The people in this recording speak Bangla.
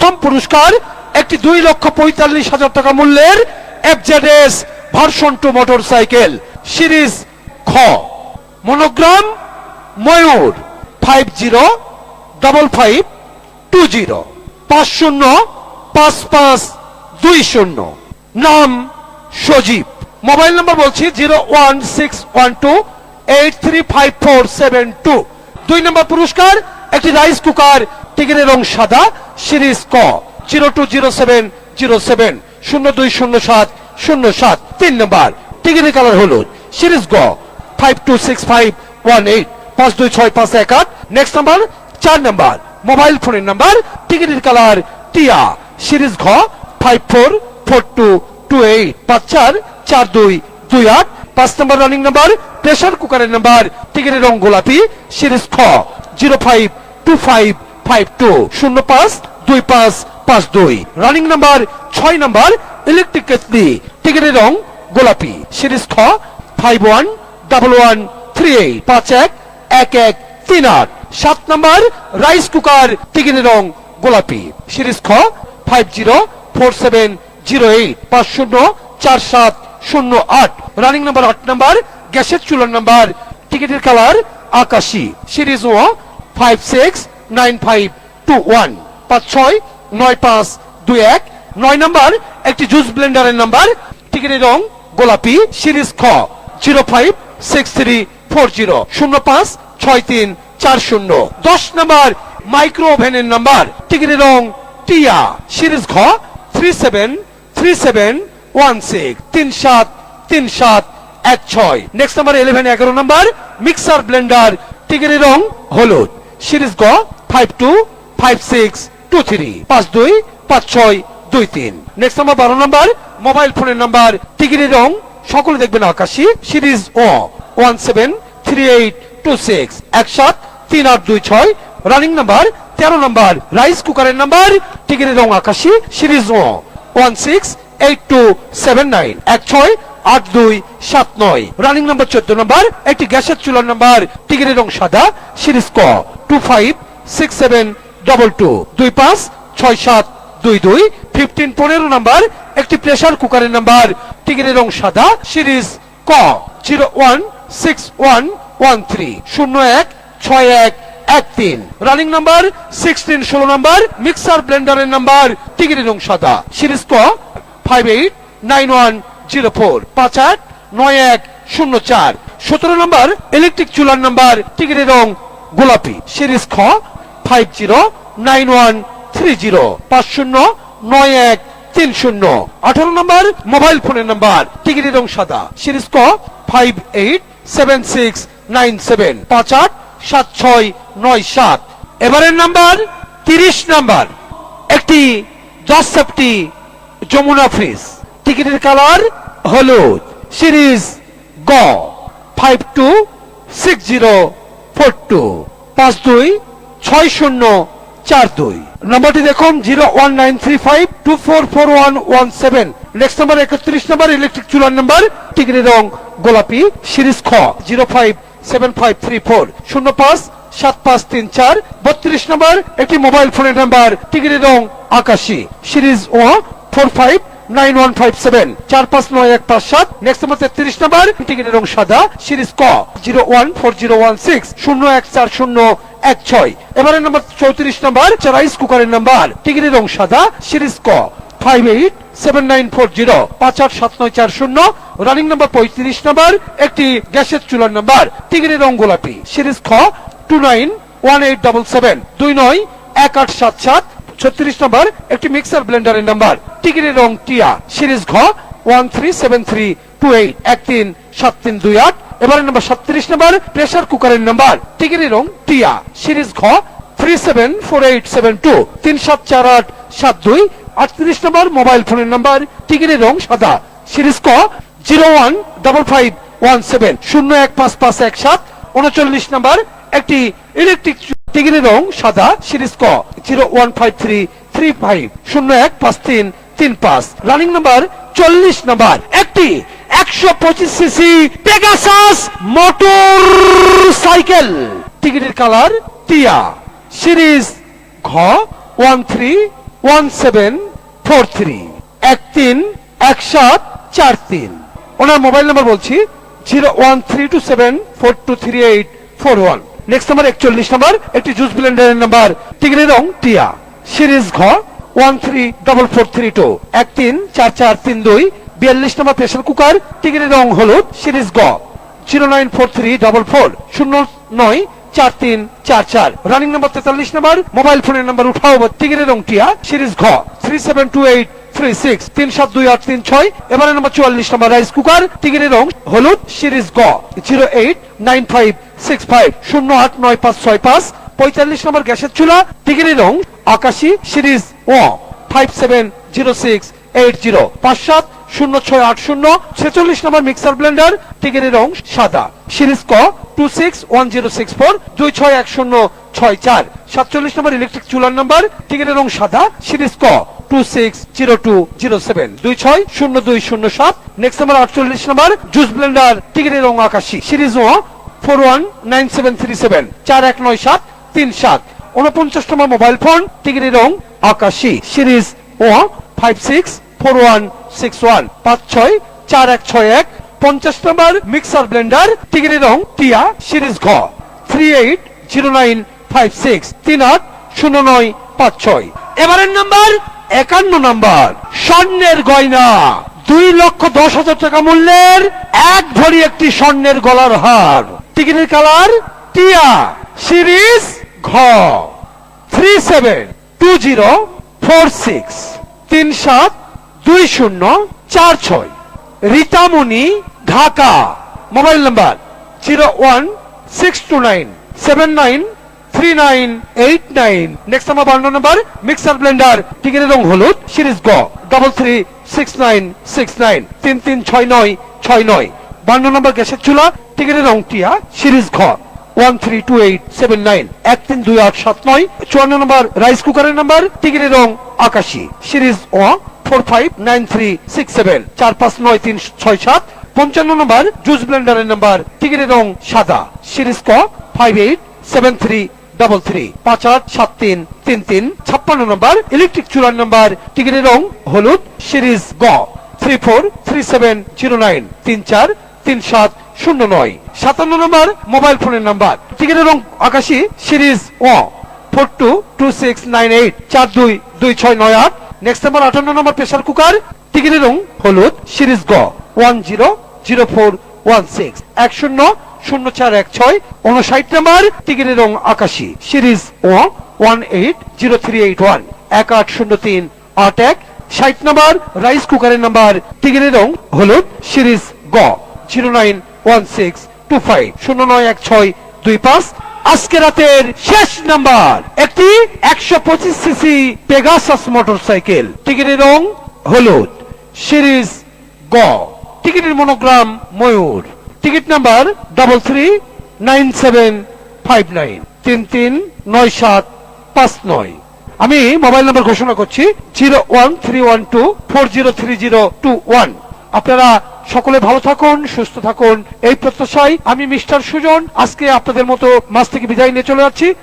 পুরস্কার একটি দুই লক্ষ পঁয়তাল্লিশ হাজার টাকা মূল্যের FZS version two motorcycle series খ। মনোগ্রাম ময়ূর five zero double five two zero পাঁচ শূন্য, পাঁচ পাঁচ, দুই শূন্য। নাম সজীব। মোবাইল নম্বর বলছি zero one six one two eight three five four seven two দুই নম্বর পুরস্কার, একটি রাইস কুকার টিকিটের রং সাদা। সিরিজ ক, zero two zero seven zero seven, শূন্য দুই, শূন্য সাত শূন্য সাত, তিন নম্বর। টিকিটের কালার হলুদ। সিরিজ গ five two six five one eight পাঁচ দুই ছয় পাঁচ এক আট। নেক্সট নাম্বার চার নাম্বার। মোবাইল ফোনের নাম্বার টিকিটের কালার টিয়া। সিরিজ ঘ five four four two two eight পাঁচ চার চার দুই দুই আট। পাঁচ নাম্বার রানিং নাম্বার প্রেসার কুকারের নাম্বার টিকিটের রং গোলাপি। সিরিজ খ zero five two five five two শূন্য পাঁচ, দুই পাঁচ পাঁচ দুই। রানিং নাম্বার ছয় নাম্বার ইলেকট্রিক কেটলি টিকিটের রং গোলাপি। সিরিজ খ five one double one three eight পাঁচ এক এক এক, তিন আট। সাত নাম্বার রাইস কুকার টিকিটের রং গোলাপি। সিরিজ খ five zero four seven zero eight পাঁচ শূন্য, চার সাত, শূন্য আট। রানিং নাম্বার আট নাম্বার গ্যাসের চুলার নাম্বার টিকিটের কালার আকাশি। সিরিজ ও five six nine five two one পাঁচ ছয় নয় পাঁচ দুই এক। নয় নাম্বার, একটি জুস ব্লেন্ডারের নাম্বার, টিকিটের রং গোলাপি, সিরিজ খ zero five six three four zero শূন্য পাঁচ ছয় তিন চার শূন্য। দশ নাম্বার মাইক্রো ওভেনের নাম্বার, টিকিটের রং টিয়া, সিরিজ ঘ three seven three seven one six তিন সাত তিন সাত এক ছয়। নেক্সট নাম্বার ইলেভেন এগারো নাম্বার মিক্সার ব্লেন্ডার টিকিটের রং হলুদ, সিরিজ গ five two five six two three পাঁচ দুই, পাঁচ ছয়, দুই তিন। নেক্সট নাম্বার বারো নাম্বার মোবাইল ফোনের নাম্বার টিকিটের রং সকলে দেখবেন আকাশি সিরিজ ও one seven three eight two six এক সাত তিন আট দুই ছয়। রানিং নাম্বার তেরো নাম্বার রাইস কুকারের নাম্বার টিকিটের রং আকাশি সিরিজ ও one six eight two seven nine এক ছয় আট দুই সাত নয়। রানিং নাম্বার চোদ্দ নাম্বার একটি গ্যাসের চুলার নাম্বার টিকিটের রং সাদা সিরিজ ক two five six seven double two দুই পাঁচ, ছয় সাত, দুই দুই। ফিফটিন পনেরো নাম্বার একটি প্রেসার কুকারের নাম্বার টিকিটের রং সাদা, সিরিজ ক। Zero one six one one three শূন্য এক, ছয় এক এক তিন। রানিং নাম্বার সিক্সটিন ষোলো নাম্বার মিক্সার ব্লেন্ডারের নাম্বার টিকিটের রং সাদা। সিরিজ ক five eight nine one zero four পাঁচ আট, নয় এক, শূন্য চার। সতেরো নম্বর ইলেকট্রিক চুলার নাম্বার টিকিটের রং গোলাপি। সিরিজ খ five zero nine one three zero পাঁচ শূন্য নয় এক তিন শূন্য। আঠারো নম্বর মোবাইল ফোনের নাম্বার টিকিটের রং সাদা। সিরিজ ক five eight seven six nine seven পাঁচ আট সাত ছয় নয় সাত। এবারের নাম্বার তিরিশ নাম্বার একটি দশ সেফটি যমুনা ফ্রিজ টিকিটের কালার হলুদ। সিরিজ গ five two six zero four two পাঁচ দুই ছয় শূন্য চার দুই। নম্বরটি দেখুন, zero one nine three five two four four one one seven. Next number একত্রিশ নাম্বার, ইলেকট্রিক চুলার নাম্বার টিকিটের রং গোলাপি সিরিজ খ, zero five seven five three four. শূন্য পাঁচ, সাত পাঁচ তিন চার। বত্রিশ নম্বর, একটি মোবাইল ফোনের নাম্বার টিকিটের রং আকাশি, সিরিজ ও four five nine one five seven. চার পাঁচ নয় এক পাঁচ সাত। নেক্সট নাম্বার তেত্রিশ নাম্বার টিকিটের রং সাদা, সিরিজ ক, zero one four zero one six. শূন্য এক চার শূন্য এক ছয়। এবারে নাম্বার চৌত্রিশ নাম্বার রাইস কুকারের নাম্বার টিকিটের রং সাদা সিরিজ ক। Five eight seven nine four zero পাঁচ আট সাত নয় চার শূন্য। রানিং নাম্বার পঁয়ত্রিশ নাম্বার, একটি গ্যাসের চুলার নাম্বার টিকিটের রং গোলাপি। সিরিজ খ two nine one eight double seven দুই নয় এক আট সাত সাত। ছত্রিশ নম্বর, একটি মিক্সার ব্লেন্ডারের নাম্বার টিকিটের রং টিয়া। সিরিজ ঘ one three seven three two eight এক তিন সাত তিন দুই আট। এবারে নাম্বার সাতত্রিশ নম্বর প্রেসার কুকারের নাম্বার টিকিটের রং টিয়া। সিরিজ ঘ three seven four eight seven two তিন সাত চার আট সাত দুই। আটত্রিশ নম্বর মোবাইল ফোনের নাম্বার টিকিটের রং সাদা। সিরিজ ক zero one double five one seven শূন্য এক পাঁচ পাঁচ এক সাত। উনচল্লিশ নম্বর একটি ইলেকট্রিক টিকিটের রং সাদা। সিরিজ ক zero one five three three five শূন্য এক পাঁচ তিন তিন পাঁচ। রানিং নাম্বার চল্লিশ নাম্বার একটি একশো পঁচিশ সিসি পেগাসাস মোটর সাইকেল টিকিটের কালার টিয়া। সিরিজ ঘ one three one seven four three এক তিন, এক সাত, চার তিন। ওনার মোবাইল নাম্বার বলছি zero one three two seven four two three eight four one next number একচল্লিশ নাম্বার একটি জুস ব্লেন্ডারের নাম্বার টিগরি রং টিয়া। সিরিজ ঘ one three double four three two এক তিন, চার চার, তিন দুই। বিয়াল্লিশ নম্বর প্রেসার কুকার টিগরি রং হলুদ সিরিজ গ। Zero nine four three double four শূন্য নয় চার তিন চার চার। রানিং নাম্বার তেতাল্লিশ নম্বর মোবাইল ফোনের নম্বর উঠাও টিগরি রং টিয়া সিরিজ ঘ। Three seven two eight three six তিন সাত দুই আট তিন ছয়। এবারে নাম্বার চুয়াল্লিশ নম্বর রাইস কুকার টিগরি রং হলুদ সিরিজ গ। Zero eight nine five six five শূন্য আট নয় পাঁচ ছয় পাঁচ। পঁয়তাল্লিশ নম্বর গ্যাসের চুলা টিগরি রং আকাশি সিরিজ ও। Five seven zero six eight zero পাঁচ সাত শূন্য ছয় আট শূন্য ছেচল্লিশ নম্বর মিক্সার ব্লেন্ডার টিগরি রং সাদা। সিরিজ ক two six one zero six four দুই ছয় এক শূন্য ছয় চার। সাতচল্লিশ নম্বর ইলেকট্রিক চুলার নাম্বার টিগরি রং সাদা। সিরিজ ক two six zero two zero seven দুই ছয় শূন্য দুই শূন্য সাত। নেক্সট নাম্বার আটচল্লিশ নম্বর জুস ব্লেন্ডার টিগরি রং আকাশি। সিরিজ ও four one nine seven three seven চার এক নয় সাত, তিন সাত। উনপঞ্চাশ নম্বর মোবাইল ফোন টিগরি রং আকাশি। সিরিজ ও five six four one six one পাঁচ ছয়, চার এক ছয় এক, পঞ্চাশ নম্বর মিক্সার ব্লেন্ডার টিগরি রং, টিয়া, সিরিজ ঘ three eight zero nine five six তিন আট শূন্য নয় পাঁচ ছয়। এবারের নাম্বার, একান্ন নাম্বার, স্বর্ণের গয়না, দুই লক্ষ দশ হাজার টাকা মূল্যের এক ভরি একটি স্বর্ণের গলার হার। টিকিটের কালার, টিয়া, সিরিজ ঘ three seven two zero four six তিন সাত দুই শূন্য চার ছয়। Ritamoni, Dhaka. Mobile number zero one six two nine seven nine three nine eight nine. Next আমার বান্ন নাম্বার, মিক্সার ব্লেন্ডার, টিকিটের রং হলুদ, সিরিজ গ double three six nine six nine তিন তিন ছয় নয় ছয় নয়। বান্ন নম্বর গ্যাসের চুলা, টিকিটের রং টিয়া, সিরিজ ঘ one three two eight seven nine এক তিন দুই আট সাত নয়। চুয়ান্ন নম্বর রাইস কুকারের নাম্বার টিকিটের রং আকাশি, সিরিজ ও four five nine three six seven চার পাঁচ নয় তিন ছয় সাত, পঞ্চান্ন নম্বর জুস ব্লেন্ডারের নাম্বার টিকিটের রং সাদা সিরিজ ক five eight seven three double three পাঁচ আট সাত তিন তিন তিন, ছাপ্পান্ন নম্বর ইলেকট্রিক চুলার নাম্বার টিকিটের রং হলুদ, সিরিজ গ three four three seven zero nine তিন চার তিন সাত শূন্য নয়, সাতান্ন নম্বর মোবাইল ফোনের নাম্বার টিকিটের রং আকাশি, সিরিজ ও four two two six nine eight চার দুই দুই ছয় নয় আট নেক্সট নাম্বার আটান্ন নম্বর প্রেসার কুকার টিকিটের রং হলুদ, সিরিজ গ one zero zero four one six এক শূন্য শূন্য চার, এক ছয়, উনষাট নাম্বার টিকিটের রং আকাশি, সিরিজ ও one eight zero three eight one এক আট শূন্য তিন, আট এক, ষাট নাম্বার রাইস কুকারের নাম্বার টিকিটের রং হলুদ, সিরিজ গ zero nine one six two five শূন্য নয়, এক ছয়, দুই পাঁচ আজকে রাতের শেষ নাম্বার, একটি একশো পঁচিশ সিসি পেগাসাস মোটর সাইকেল টিকিটের রং হলুদ, সিরিজ গ। টিকিটের মনোগ্রাম ময়ূর। Ticket number double three nine seven five nine তিন তিন নয় সাত পাঁচ নয়। আমি মোবাইল নাম্বার ঘোষণা করছি zero one three one two four zero three zero two one আপনারা সকলে ভালো থাকুন, সুস্থ থাকুন। এই প্রত্যাশায় আমি মিস্টার সুজন, আজকে আপনাদের মতো মাস থেকে বিদায় নিয়ে চলে যাচ্ছি।